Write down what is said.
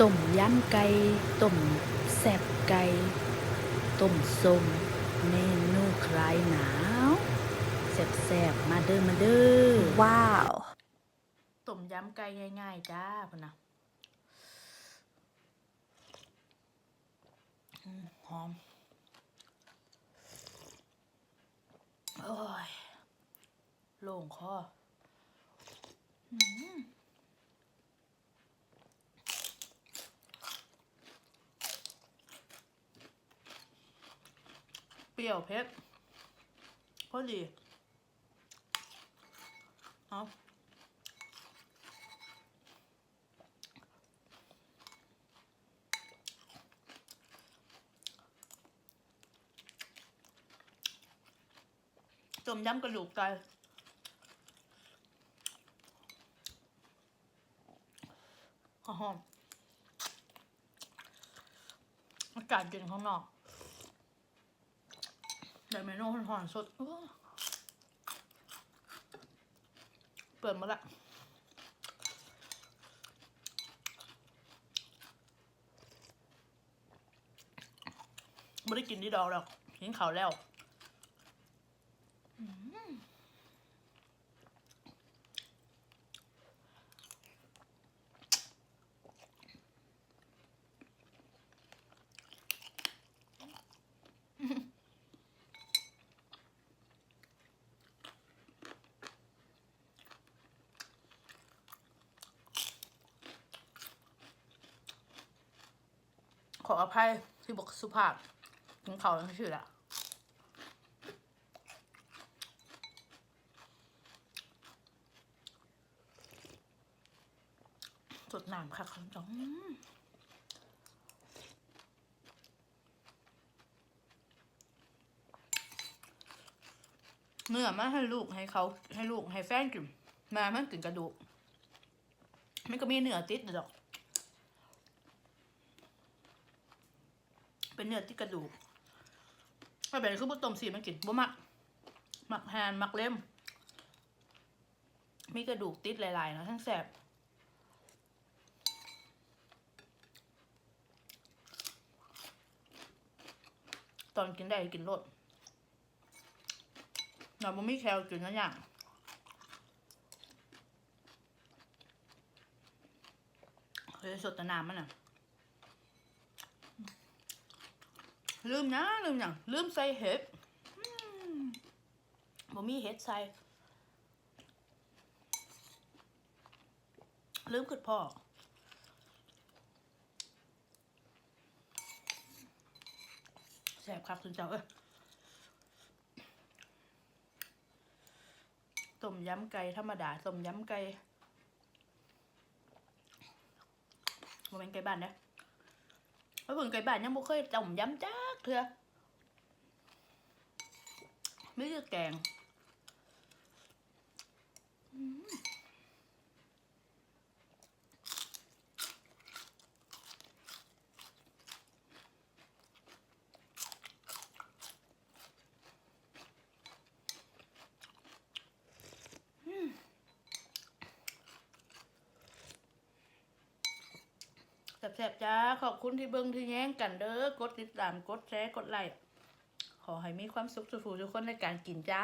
ต้มยำไก่ต้มแซ่บไก่ต้มส้มเมนูคลายหนาวแซ่บๆมาเด้อมาเด้อว้าวต้มยำไก่ง่ายๆจ้าพะนะอืมหอมโอ้ยโล่งคอ เปรี้ยวเผ็ดพอดีเอาต้มยำกระดูกไก่หอมอากาศเย็นข้างนอก แต่เมนูหอนสดเปิดมาละไม่ได้กินที่ดอกหรอกกินเขาวแล้ว ขออภัยที่บอกสุภาพกินเขาวทั้งชื่อละสดน้ำค่ะคุณจ้องเนื้อมาให้ลูกให้เขาให้ลูกให้แฟนกินมามันกินกระดูกมันก็มีเนื้อติดอยู่ดอก เป็นเนื้อที่กระดูกถ้าเป็นคือบุต้มสีมันกินบ่มักมักแฮนมักเล่ม มีกระดูกติดหลายๆเนาะทั้งแสบตอนกินได้กินรสหน่อยบ่มีแคลกินนั่นอย่างเฮ้ยสดต่น้ำมันอะ ลืมนะลืมอย่างลืมใส่เห็ดบ่มีเห็ดใส่ลืมขึ้นพ่อแสบครับคุณเจ้าเอ้ยต้มยำไก่ธรรมดาต้มยำไก่บ่เป็นไก่บ้านเด้อ เพราะเพิ่งไก่บ้านยังบ่เคยต้มยำจักเถื่อไม่ใช่แกง แซ่บๆจ้า ขอบคุณที่เบิ้งที่แย้งกันเด้อกดติดตามกดแชร์กดไลค์ขอให้มีความสุขสุขทุกคนในการกินจ้า